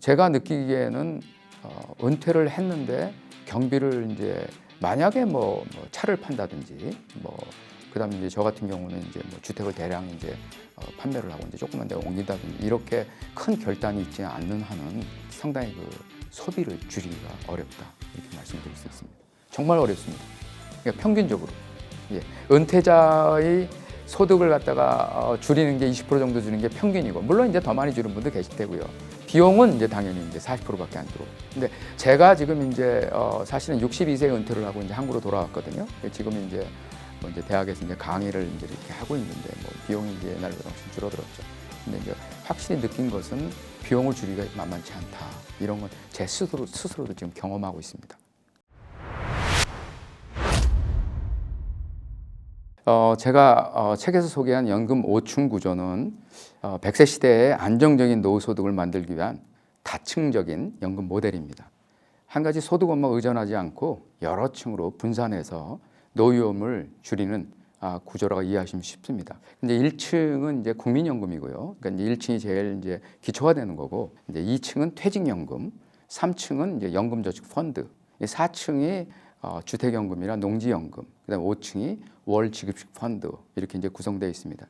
제가 느끼기에는 어, 은퇴를 했는데 경비를 이제 만약에 뭐, 뭐 차를 판다든지 뭐 그다음에 이제 저 같은 경우는 이제 뭐 주택을 대량 이제 어, 판매를 하고 이제 조금만 데 옮긴다든지 이렇게 큰 결단이 있지 않는 한은 상당히 그 소비를 줄이기가 어렵다 이렇게 말씀드릴 수 있습니다. 정말 어렵습니다. 그러니까 평균적으로 예. 은퇴자의 소득을 갖다가 어, 줄이는 게 20% 정도 주는 게 평균이고 물론 이제 더 많이 주는 분도 계실 테고요. 비용은 이제 당연히 이제 40%밖에 안 들어. 근데 제가 지금 이제 어, 사실은 62세에 은퇴를 하고 이제 한국으로 돌아왔거든요. 지금 이제 뭐 이제 대학에서 이제 강의를 이제 이렇게 하고 있는데 뭐 비용이 이제 옛날보다 훨씬 줄어들었죠. 근데 이제 확실히 느낀 것은 비용을 줄이기가 만만치 않다. 이런 건 제 스스로 스스로도 지금 경험하고 있습니다. 어, 제가 어, 책에서 소개한 연금 5층 구조는 어, 100세 시대의 안정적인 노후 소득을 만들기 위한 다층적인 연금 모델입니다. 한 가지 소득원만 의존하지 않고 여러 층으로 분산해서 노후위험을 줄이는 아, 구조라고 이해하시면 쉽습니다. 근데 1층은 이제 국민연금이고요. 그러니까 이제 1층이 제일 이제 기초가 되는 거고, 이제 2층은 퇴직연금, 3층은 이제 연금저축펀드, 4층이 어, 주택연금이나 농지연금, 그다음 에 5층이 월지급식 펀드 이렇게 이제 구성되어 있습니다.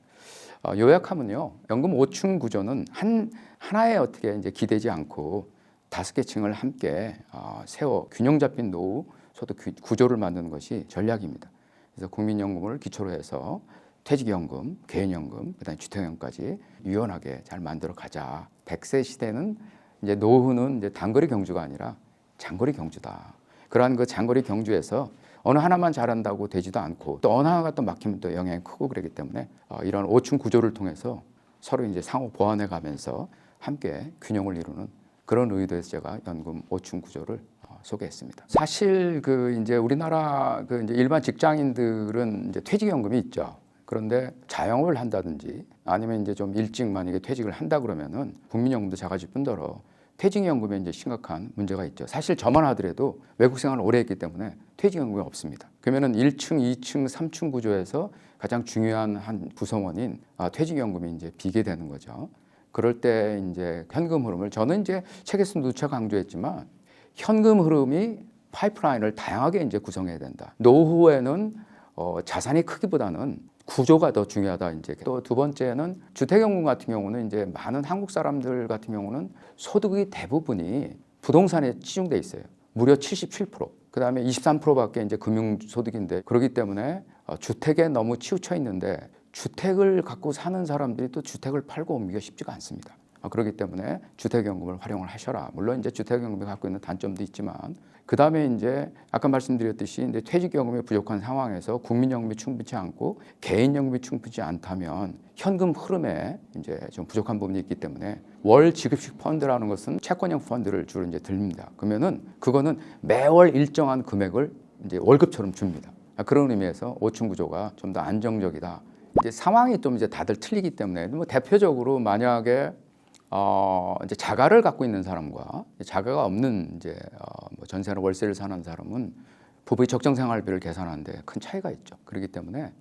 어, 요약하면요, 연금 5층 구조는 한 하나에 어떻게 이제 기대지 않고 다섯 개 층을 함께 어, 세워 균형 잡힌 노후 소득 구- 구조를 만드는 것이 전략입니다. 그래서 국민연금을 기초로 해서 퇴직연금, 개인연금, 그다음에 주택연금까지 유연하게 잘 만들어 가자. 100세 시대는 이제 노후는 이제 단거리 경주가 아니라 장거리 경주다. 그러한 그 장거리 경주에서 어느 하나만 잘한다고 되지도 않고 또 어느 하나가 또 막히면 또 영향이 크고 그러기 때문에 어, 이런 5층 구조를 통해서 서로 이제 상호 보완해 가면서 함께 균형을 이루는 그런 의도에서 제가 연금 5층 구조를 어, 소개했습니다. 사실 그 이제 우리나라 그 이제 일반 직장인들은 이제 퇴직연금이 있죠. 그런데 자영업을 한다든지 아니면 이제 좀 일찍 만약에 퇴직을 한다 그러면은 국민연금도 작아질 뿐더러 퇴직연금에 이제 심각한 문제가 있죠. 사실 저만 하더라도 외국 생활을 오래 했기 때문에 퇴직연금이 없습니다. 그러면은 1층, 2층, 3층 구조에서 가장 중요한 한 구성원인 아, 퇴직 연금이 이제 비게 되는 거죠. 그럴 때 이제 현금 흐름을 저는 이제 책에서 누차 강조했지만 현금 흐름이 파이프라인을 다양하게 이제 구성해야 된다. 노후에는 어, 자산의 크기보다는 구조가 더 중요하다. 이제 또 두 번째는 주택연금 같은 경우는 이제 많은 한국 사람들 같은 경우는 소득의 대부분이 부동산에 치중돼 있어요. 무려 77%. 그 다음에 23%밖에 이제 금융 소득인데 그렇기 때문에 어, 주택에 너무 치우쳐 있는데 주택을 갖고 사는 사람들이 또 주택을 팔고 옮기기가 쉽지가 않습니다. 아, 그렇기 때문에 주택연금을 활용을 하셔라. 물론 이제 주택연금이 갖고 있는 단점도 있지만 그 다음에 이제 아까 말씀드렸듯이 이제 퇴직연금이 부족한 상황에서 국민연금이 충분치 않고 개인연금이 충분치 않다면 현금 흐름에 이제 좀 부족한 부분이 있기 때문에 월 지급식 펀드라는 것은 채권형 펀드를 주로 이제 들립니다. 그러면은 그거는 매월 일정한 금액을 이제 월급처럼 줍니다. 아, 그런 의미에서 5층 구조가 좀 더 안정적이다. 이제 상황이 좀 이제 다들 틀리기 때문에 뭐 대표적으로 만약에 어 이제 자가를 갖고 있는 사람과 자가가 없는 이제 어 뭐 전세나 월세를 사는 사람은 부부의 적정 생활비를 계산하는데 큰 차이가 있죠. 그렇기 때문에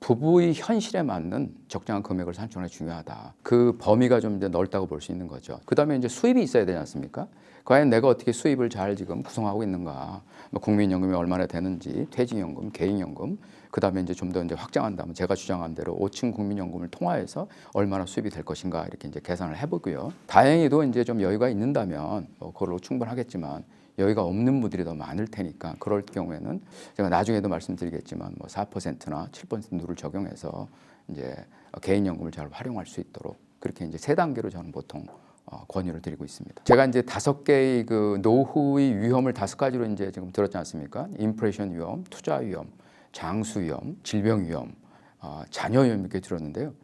부부의 현실에 맞는 적정한 금액을 산출하는 게 중요하다. 그 범위가 좀 이제 넓다고 볼 수 있는 거죠. 그 다음에 이제 수입이 있어야 되지 않습니까? 과연 내가 어떻게 수입을 잘 지금 구성하고 있는가? 뭐 국민연금이 얼마나 되는지, 퇴직연금, 개인연금, 그 다음에 이제 좀 더 이제 확장한다면 제가 주장한 대로 5층 국민연금을 통화해서 얼마나 수입이 될 것인가 이렇게 이제 계산을 해보고요. 다행히도 이제 좀 여유가 있는다면 뭐 그걸로 충분하겠지만 여유가 없는 분들이 더 많을 테니까 그럴 경우에는 제가 나중에도 말씀드리겠지만 뭐 4%나 7% 누를 적용해서 이제 개인연금을 잘 활용할 수 있도록 그렇게 이제 세 단계로 저는 보통 어, 권유를 드리고 있습니다. 제가 이제 다섯 개의 그 노후의 위험을 다섯 가지로 이제 지금 들었지 않습니까? 인플레이션 위험, 투자 위험, 장수 위험, 질병 위험, 어, 자녀 위험 이렇게 들었는데요.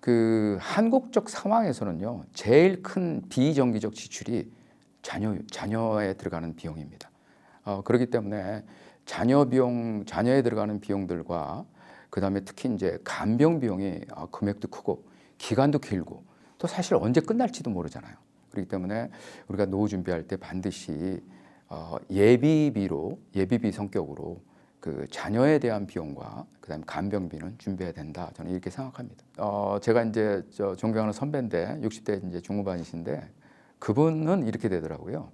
그 한국적 상황에서는요, 제일 큰 비정기적 지출이 자녀 자녀에 들어가는 비용입니다. 어, 그렇기 때문에 자녀 비용, 자녀에 들어가는 비용들과 그 다음에 특히 이제 간병 비용이 어, 금액도 크고 기간도 길고 또 사실 언제 끝날지도 모르잖아요. 그렇기 때문에 우리가 노후 준비할 때 반드시 어, 예비비로 예비비 성격으로 그 자녀에 대한 비용과 그다음에 간병비는 준비해야 된다. 저는 이렇게 생각합니다. 어, 제가 이제 저 존경하는 선배인데 60대 이제 중후반이신데 그분은 이렇게 되더라고요.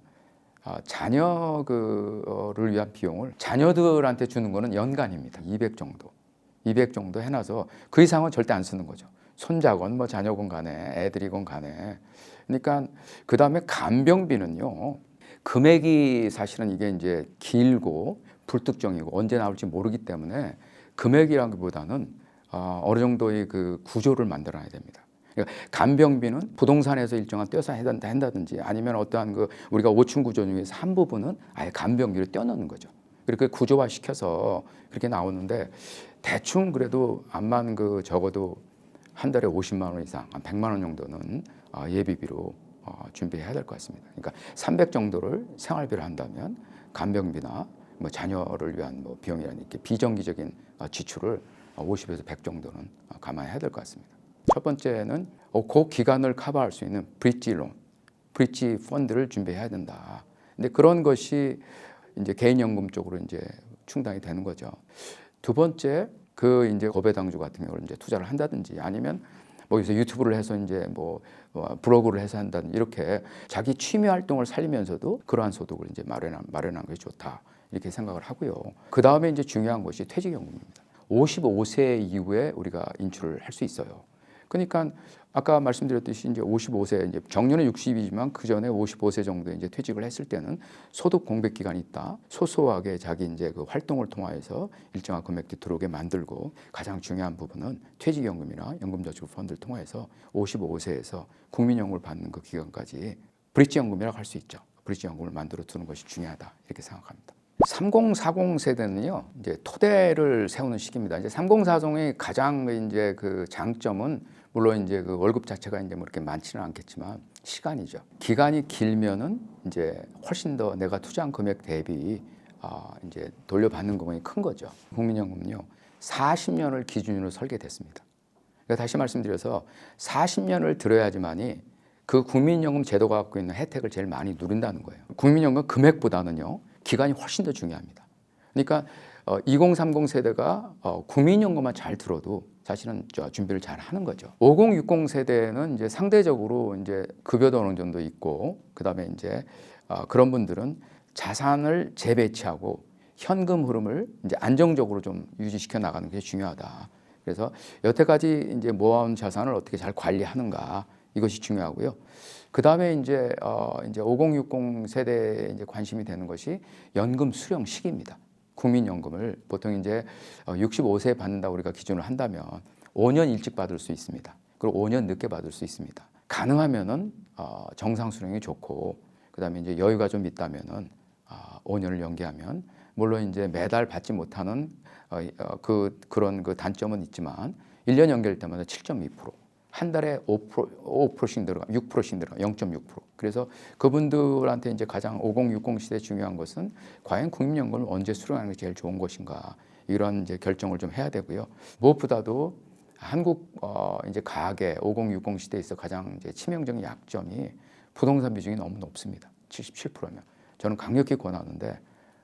아, 자녀를 위한 비용을 자녀들한테 주는 거는 연간입니다. 200 정도. 200 정도 해놔서 그 이상은 절대 안 쓰는 거죠. 손자건 뭐 자녀건 간에 애들이건 간에. 그러니까 그 다음에 간병비는요. 금액이 사실은 이게 이제 길고 불특정이고 언제 나올지 모르기 때문에 금액이라기보다는 어, 어느 정도의 그 구조를 만들어야 됩니다. 그러니까 간병비는 부동산에서 일정한 떼서 한다든지 아니면 어떠한 그 우리가 5층 구조 중에서 한 부분은 아예 간병비를 떼어넣는 거죠. 그렇게 구조화 시켜서 그렇게 나오는데 대충 그래도 암만 그 적어도 한 달에 50만 원 이상, 한 100만 원 정도는 어, 예비비로 어, 준비해야 될 것 같습니다. 그러니까 300 정도를 생활비로 한다면 간병비나 뭐 자녀를 위한 뭐 비용이라는 이렇게 비정기적인 어, 지출을 50에서 100 정도는 어, 감안해야 될 것 같습니다. 첫 번째는 어, 그 기간을 커버할 수 있는 브릿지 론, 브릿지 펀드를 준비해야 된다. 근데 그런 것이 이제 개인연금 쪽으로 이제 충당이 되는 거죠. 두 번째 그 이제 거배당주 같은 경우를 이제 투자를 한다든지 아니면 뭐 요새 유튜브를 해서 이제 뭐 어, 블로그를 해서 한다든 이렇게 자기 취미 활동을 살리면서도 그러한 소득을 이제 마련한 마련한 것이 좋다 이렇게 생각을 하고요. 그 다음에 이제 중요한 것이 퇴직연금입니다. 55세 이후에 우리가 인출을 할 수 있어요. 그러니까 아까 말씀드렸듯이 이제 55세 이제 정년은 60이지만 그 전에 55세 정도 이제 퇴직을 했을 때는 소득 공백 기간이 있다. 소소하게 자기 이제 그 활동을 통하여서 일정한 금액도 들어오게 만들고 가장 중요한 부분은 퇴직연금이나 연금저축 펀드를 통해서 55세에서 국민연금을 받는 그 기간까지 브릿지 연금이라고 할 수 있죠. 브릿지 연금을 만들어 두는 것이 중요하다 이렇게 생각합니다. 3040 세대는요, 이제 토대를 세우는 시기입니다. 이제 3040의 가장 이제 그 장점은 물론 이제 그 월급 자체가 이제 뭐 이렇게 많지는 않겠지만 시간이죠. 기간이 길면은 이제 훨씬 더 내가 투자한 금액 대비 아 이제 돌려받는 부분이 큰 거죠. 국민연금은요, 40년을 기준으로 설계됐습니다. 그러니까 다시 말씀드려서 40년을 들어야지만이 그 국민연금 제도가 갖고 있는 혜택을 제일 많이 누린다는 거예요. 국민연금 금액보다는요. 기간이 훨씬 더 중요합니다. 그러니까 어, 2030 세대가 어, 국민연금만 잘 들어도 사실은 저 준비를 잘 하는 거죠. 5060 세대는 이제 상대적으로 이제 급여도 어느 정도 있고 그다음에 이제 어, 그런 분들은 자산을 재배치하고 현금 흐름을 이제 안정적으로 좀 유지시켜 나가는 게 중요하다. 그래서 여태까지 이제 모아온 자산을 어떻게 잘 관리하는가 이것이 중요하고요. 그 다음에 이제 어 이제 5060 세대에 이제 관심이 되는 것이 연금 수령 시기입니다. 국민연금을 보통 이제 65세에 받는다 우리가 기준을 한다면 5년 일찍 받을 수 있습니다. 그리고 5년 늦게 받을 수 있습니다. 가능하면은 어 정상 수령이 좋고 그다음에 이제 여유가 좀 있다면은 어 5년을 연기하면 물론 이제 매달 받지 못하는 어, 어, 그 그런 그 단점은 있지만 1년 연결 때마다 7.2%. 한 달에 5%, 5%씩 들어가, 6%씩 들어가, 0.6%. 그래서 그분들한테 이제 가장 5060 시대 중요한 것은 과연 국민연금을 언제 수령하는 게 제일 좋은 것인가 이런 이제 결정을 좀 해야 되고요. 무엇보다도 한국 어 이제 가계 5060 시대에서 가장 이제 치명적인 약점이 부동산 비중이 너무 높습니다. 77%면 저는 강력히 권하는데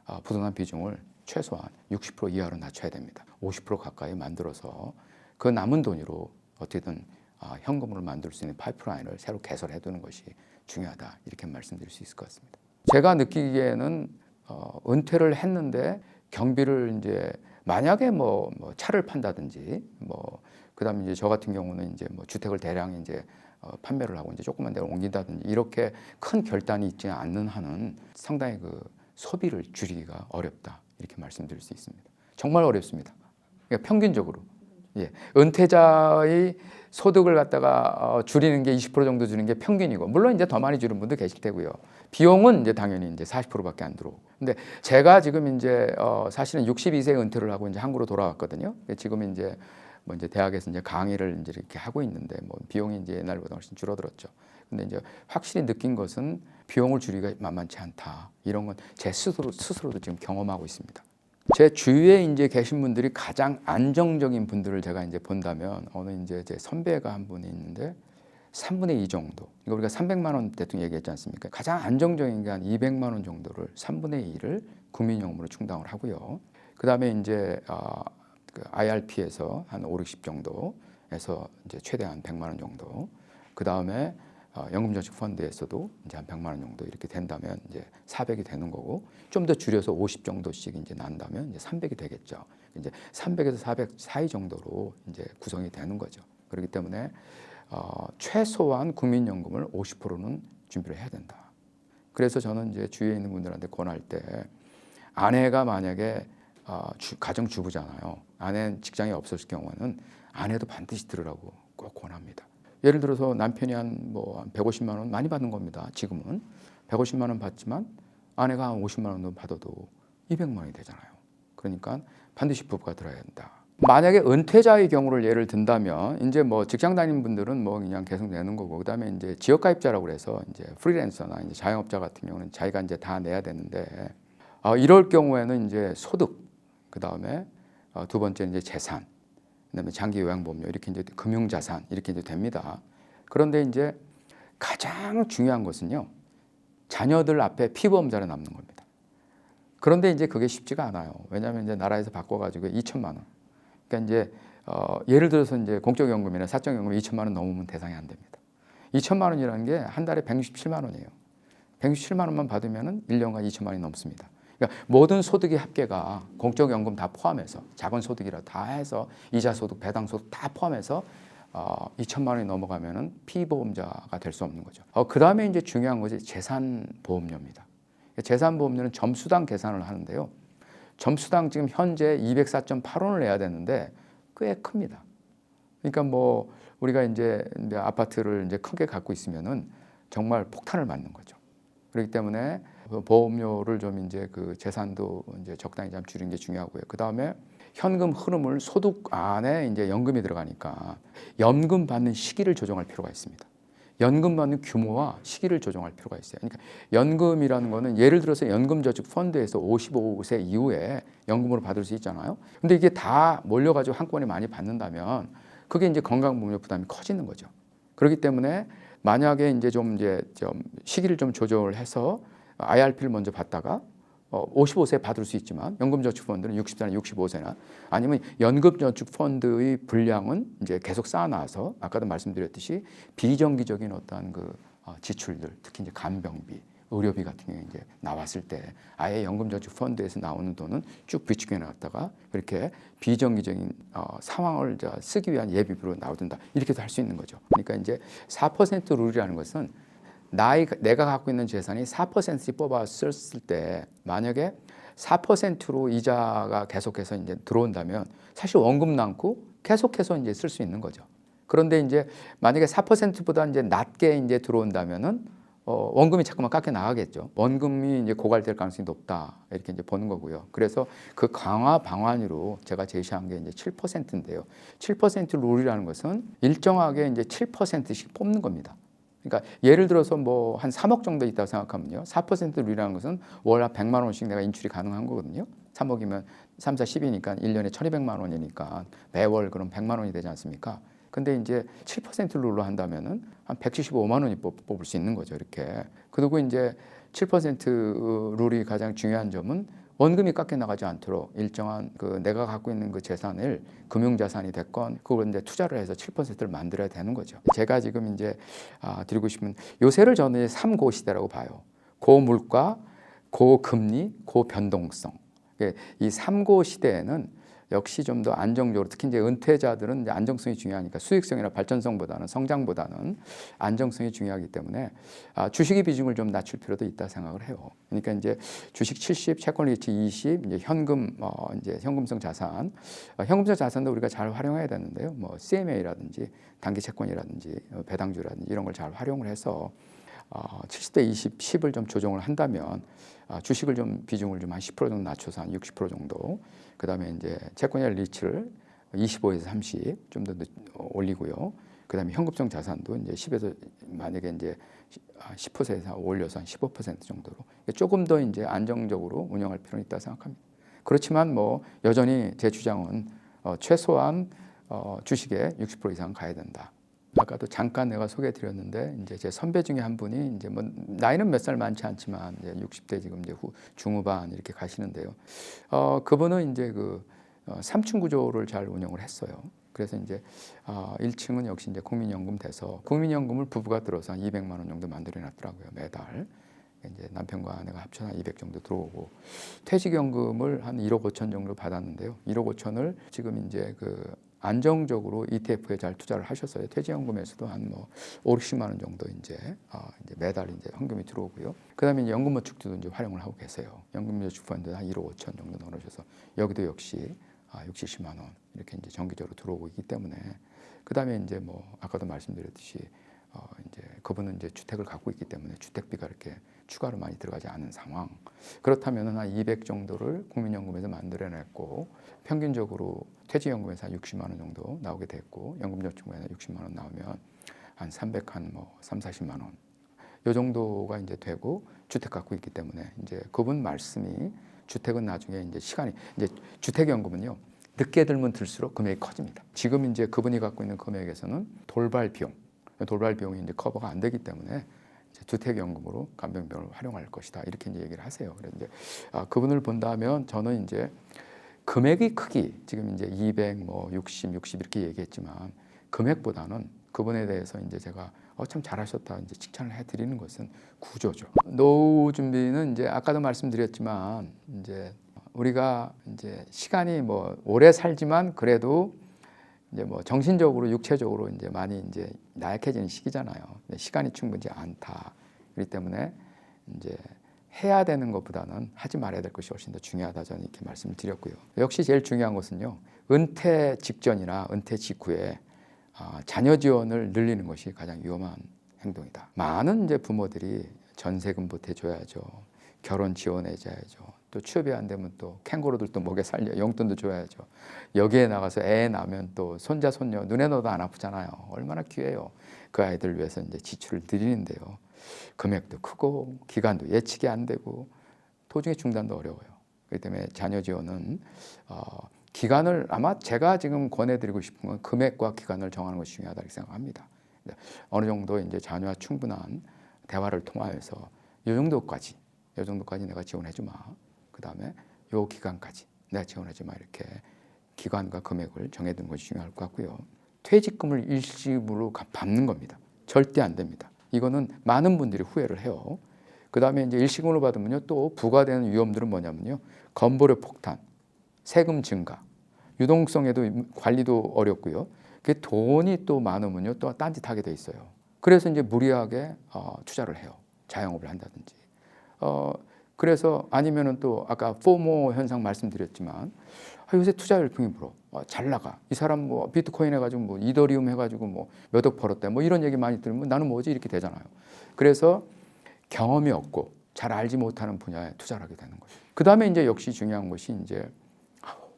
어, 부동산 비중을 최소한 60% 이하로 낮춰야 됩니다. 50% 가까이 만들어서 그 남은 돈으로 어떻게든 아, 현금으로 만들 수 있는 파이프라인을 새로 개설해 두는 것이 중요하다 이렇게 말씀드릴 수 있을 것 같습니다. 제가 느끼기에는 어, 은퇴를 했는데 경비를 이제 만약에 뭐, 뭐 차를 판다든지 뭐 그다음에 이제 저 같은 경우는 이제 뭐 주택을 대량 이제 어, 판매를 하고 이제 조그만 데로 옮긴다든지 이렇게 큰 결단이 있지 않는 한은 상당히 그 소비를 줄이기가 어렵다 이렇게 말씀드릴 수 있습니다. 정말 어렵습니다. 그러니까 평균적으로 예, 은퇴자의 소득을 갖다가 어, 줄이는 게 20% 정도 주는 게 평균이고 물론 이제 더 많이 주는 분도 계실 테고요. 비용은 이제 당연히 이제 40%밖에 안 들어오고. 근데 제가 지금 이제 어, 사실은 62세 은퇴를 하고 이제 한국으로 돌아왔거든요. 지금 이제 뭐 이제 대학에서 이제 강의를 이제 이렇게 하고 있는데 뭐 비용이 이제 옛날보다 훨씬 줄어들었죠. 근데 이제 확실히 느낀 것은 비용을 줄이기가 만만치 않다. 이런 건 제 스스로 스스로도 지금 경험하고 있습니다. 제 주위에 이제 계신 분들이 가장 안정적인 분들을 제가 이제 본다면 어느 이제 제 선배가 한 분이 있는데 3분의 2 정도. 이거 우리가 300만 원 대충 얘기했지 않습니까? 가장 안정적인 게 한 200만 원 정도를 3분의 2를 국민연금으로 충당을 하고요. 그다음에 이제 어, 그 IRP에서 한 5, 60 정도에서 이제 최대한 100만 원 정도. 그다음에 어, 연금저축 펀드에서도 이제 한 100만 원 정도 이렇게 된다면 이제 400이 되는 거고 좀 더 줄여서 50 정도씩 이제 난다면 이제 300이 되겠죠. 이제 300에서 400 사이 정도로 이제 구성이 되는 거죠. 그렇기 때문에 어, 최소한 국민연금을 50%는 준비를 해야 된다. 그래서 저는 이제 주위에 있는 분들한테 권할 때 아내가 만약에 어, 주, 가정 주부잖아요. 아내는 직장이 없었을 경우는 아내도 반드시 들으라고 꼭 권합니다. 예를 들어서 남편이 한 뭐 150만 원 많이 받는 겁니다. 지금은 150만 원 받지만 아내가 한 50만 원 받아도 200만 원이 되잖아요. 그러니까 반드시 부부가 들어야 한다. 만약에 은퇴자의 경우를 예를 든다면 이제 뭐 직장 다니는 분들은 뭐 그냥 계속 내는 거고 그다음에 이제 지역 가입자라고 그래서 이제 프리랜서나 이제 자영업자 같은 경우는 자기가 이제 다 내야 되는데 어, 이럴 경우에는 이제 소득 그다음에 어, 두 번째 이제 재산 그다음에 장기 요양보험료 이렇게 이제 금융자산 이렇게 이제 됩니다. 그런데 이제 가장 중요한 것은요 자녀들 앞에 피보험자로 남는 겁니다. 그런데 이제 그게 쉽지가 않아요. 왜냐하면 이제 나라에서 바꿔가지고 2천만 원. 그러니까 이제 어, 예를 들어서 이제 공적연금이나 사적연금 2천만 원 넘으면 대상이 안 됩니다. 2천만 원이라는 게 한 달에 167만 원이에요. 167만 원만 받으면은 1년간 2천만 원이 넘습니다. 그러니까 모든 소득의 합계가 공적연금 다 포함해서 자본 소득이라 다 해서 이자 소득, 배당 소득 다 포함해서 어, 2천만 원이 넘어가면은 피보험자가 될 수 없는 거죠. 어, 그 다음에 이제 중요한 것이 재산 보험료입니다. 재산 보험료는 점수당 계산을 하는데요. 점수당 지금 현재 204.8원을 내야 되는데 꽤 큽니다. 그러니까 뭐 우리가 이제 아파트를 이제 크게 갖고 있으면은 정말 폭탄을 맞는 거죠. 그렇기 때문에 그 보험료를 좀 이제 그 재산도 이제 적당히 좀 줄이는 게 중요하고요. 그 다음에 현금 흐름을 소득 안에 이제 연금이 들어가니까 연금 받는 시기를 조정할 필요가 있습니다. 연금 받는 규모와 시기를 조정할 필요가 있어요. 그러니까 연금이라는 거는 예를 들어서 연금저축 펀드에서 55세 이후에 연금으로 받을 수 있잖아요. 근데 이게 다 몰려가지고 한꺼번에 많이 받는다면 그게 이제 건강보험료 부담이 커지는 거죠. 그렇기 때문에 만약에 이제 좀 이제 좀 시기를 좀 조정을 해서 IRP를 먼저 받다가 어, 55세 받을 수 있지만 연금저축펀드는 60세나 65세나 아니면 연금저축펀드의 분량은 이제 계속 쌓아놔서 아까도 말씀드렸듯이 비정기적인 어떠한 그 어, 지출들 특히 이제 간병비 의료비 같은 경우에 이제 나왔을 때 아예 연금저축펀드에서 나오는 돈은 쭉 비축해 놨다가 그렇게 비정기적인 어, 상황을 저 쓰기 위한 예비비로 나오든다 이렇게도 할 수 있는 거죠. 그러니까 이제 4% 룰이라는 것은 나이 내가 갖고 있는 재산이 4%씩 뽑았을 때 만약에 4%로 이자가 계속해서 이제 들어온다면 사실 원금 남고 계속해서 이제 쓸 수 있는 거죠. 그런데 이제 만약에 4%보다 이제 낮게 이제 들어온다면은 어, 원금이 자꾸만 깎여 나가겠죠. 원금이 이제 고갈될 가능성이 높다 이렇게 이제 보는 거고요. 그래서 그 강화 방안으로 제가 제시한 게 이제 7%인데요. 7% 룰이라는 것은 일정하게 이제 7%씩 뽑는 겁니다. 그러니까 예를 들어서 뭐 한 3억 정도 있다고 생각하면요. 4% 룰이라는 것은 월 100만 원씩 내가 인출이 가능한 거거든요. 3억이면 3, 4, 10이니까 1년에 1,200만 원이니까 매월 그럼 100만 원이 되지 않습니까? 근데 이제 7% 룰로 한다면은 한 175만 원이 뽑을 수 있는 거죠. 이렇게. 그리고 이제 7% 룰이 가장 중요한 점은 원금이 깎여 나가지 않도록 일정한 그 내가 갖고 있는 그 재산을 금융 자산이 됐건 그걸 이제 투자를 해서 7%를 만들어야 되는 거죠. 제가 지금 이제 아, 드리고 싶은 요새를 저는 삼고 시대라고 봐요. 고물가, 고금리, 고변동성. 이 삼고 시대에는 역시 좀 더 안정적으로 특히 이제 은퇴자들은 이제 안정성이 중요하니까 수익성이나 발전성보다는 성장보다는 안정성이 중요하기 때문에 아, 주식의 비중을 좀 낮출 필요도 있다 생각을 해요. 그러니까 이제 주식 70, 채권 리치 20, 이제 현금 어 이제 현금성 자산, 어, 현금성 자산도 우리가 잘 활용해야 되는데요. 뭐 CMA라든지 단기 채권이라든지 어, 배당주라든지 이런 걸 잘 활용을 해서 어, 70대 20, 10을 좀 조정을 한다면 어, 주식을 좀 비중을 좀 한 10% 정도 낮춰서 한 60% 정도 그 다음에 이제 채권의 리치를 25에서 30 좀 더 올리고요. 그 다음에 현금성 자산도 이제 10에서 만약에 이제 10%에서 올려서 한 15% 정도로 조금 더 이제 안정적으로 운영할 필요는 있다 생각합니다. 그렇지만 뭐 여전히 제 주장은 어, 최소한 어, 주식에 60% 이상 가야 된다. 아까도 잠깐 내가 소개해 드렸는데 이제 제 선배 중에 한 분이 이제 뭐 나이는 몇 살 많지 않지만 이제 60대 지금 이제 후 중후반 이렇게 가시는데요. 어 그분은 이제 그 어, 삼층 구조를 잘 운영을 했어요. 그래서 이제 아, 1층은 역시 이제 국민연금 돼서 국민연금을 부부가 들어서 한 200만 원 정도 만들어 놨더라고요 매달. 이제 남편과 아내가 합쳐서 한200 정도 들어오고 퇴직연금을 한 1억 5천 정도 받았는데요. 1억 5천을 지금 이제 그 안정적으로 ETF에 잘 투자를 하셨어요. 퇴직연금에서도 한뭐 5, 60만 원 정도 이제, 어, 이제 매달 이제 현금이 들어오고요. 그 다음에 이제 연금저축도 이제 활용을 하고 계세요. 연금저축 펀드 한 1억 5천 정도 넣으셔서 여기도 역시 아, 6, 70만 원 이렇게 이제 정기적으로 들어오고 있기 때문에 그 다음에 이제 뭐 아까도 말씀드렸듯이 어, 이제 그분은 이제 주택을 갖고 있기 때문에 주택비가 이렇게 추가로 많이 들어가지 않은 상황. 그렇다면 한200 정도를 국민연금에서 만들어냈고 평균적으로 퇴직연금에서 한 60만 원 정도 나오게 됐고 연금저축에서 60만 원 나오면 한 300한 뭐 3, 40만 원. 요 정도가 이제 되고 주택 갖고 있기 때문에 이제 그분 말씀이 주택은 나중에 이제 시간이 이제 주택 연금은요 늦게 들면 들수록 금액이 커집니다. 지금 이제 그분이 갖고 있는 금액에서는 돌발 비용, 돌발 비용이 이제 커버가 안 되기 때문에 이제 주택 연금으로 간병병을 활용할 것이다 이렇게 이제 얘기를 하세요. 그래서 이제 아, 그분을 본다면 저는 이제 금액이 크기 지금 이제 200, 뭐 60, 60 이렇게 얘기했지만 금액보다는 그분에 대해서 이제 제가 어, 참 잘하셨다 이제 칭찬을 해드리는 것은 구조죠. 노후 준비는 이제 아까도 말씀드렸지만 이제 우리가 이제 시간이 뭐 오래 살지만 그래도 이제 뭐 정신적으로 육체적으로 이제 많이 이제 나약해지는 시기잖아요. 시간이 충분치 않다. 그렇기 때문에 이제 해야 되는 것보다는 하지 말아야 될 것이 훨씬 더 중요하다 저는 이렇게 말씀을 드렸고요. 역시 제일 중요한 것은요. 은퇴 직전이나 은퇴 직후에 아, 자녀 지원을 늘리는 것이 가장 위험한 행동이다. 많은 이제 부모들이 전세금 보태줘야죠. 결혼 지원해줘야죠. 또 취업이 안 되면 또 캥거루들 또 목에 살려 용돈도 줘야죠. 여기에 나가서 애 낳으면 또 손자 손녀 눈에 넣어도 안 아프잖아요. 얼마나 귀해요. 그 아이들 위해서 이제 지출을 드리는데요. 금액도 크고 기간도 예측이 안 되고 도중에 중단도 어려워요. 그렇기 때문에 자녀 지원은 어, 기간을 아마 제가 지금 권해드리고 싶은 건 금액과 기간을 정하는 것이 중요하다고 생각합니다. 어느 정도 이제 자녀와 충분한 대화를 통하여서 이 정도까지, 이 정도까지 내가 지원해주마. 그 다음에 요 기간까지 내가 지원해주마 이렇게 기간과 금액을 정해두는 것이 중요할 것 같고요. 퇴직금을 일시불로 갚- 갚는 겁니다. 절대 안 됩니다. 이거는 많은 분들이 후회를 해요. 그 다음에 이제 일시금으로 받으면요 또 부과되는 위험들은 뭐냐면요 건보료 폭탄, 세금 증가, 유동성에도 관리도 어렵고요. 그 돈이 또 많으면요 또 딴짓하게 돼 있어요. 그래서 이제 무리하게 어, 투자를 해요. 자영업을 한다든지. 어, 그래서 아니면은 또 아까 포모 현상 말씀드렸지만 아, 요새 투자 열풍이 불어. 아, 잘 나가. 이 사람 뭐 비트코인 해가지고 뭐 이더리움 해가지고 뭐 몇 억 벌었대. 뭐 이런 얘기 많이 들으면 나는 뭐지 이렇게 되잖아요. 그래서 경험이 없고 잘 알지 못하는 분야에 투자를 하게 되는 거죠. 그 다음에 이제 역시 중요한 것이 이제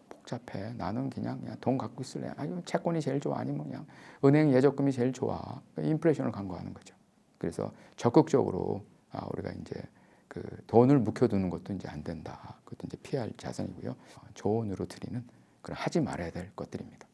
복잡해. 나는 그냥 그냥 돈 갖고 있을래. 아, 이거 채권이 제일 좋아. 아니면 그냥 은행 예적금이 제일 좋아. 인플레이션을 간과하는 거죠. 그래서 적극적으로 아, 우리가 이제 그 돈을 묵혀두는 것도 이제 안 된다. 그것도 이제 피할 자산이고요. 어, 조언으로 드리는 그런 하지 말아야 될 것들입니다.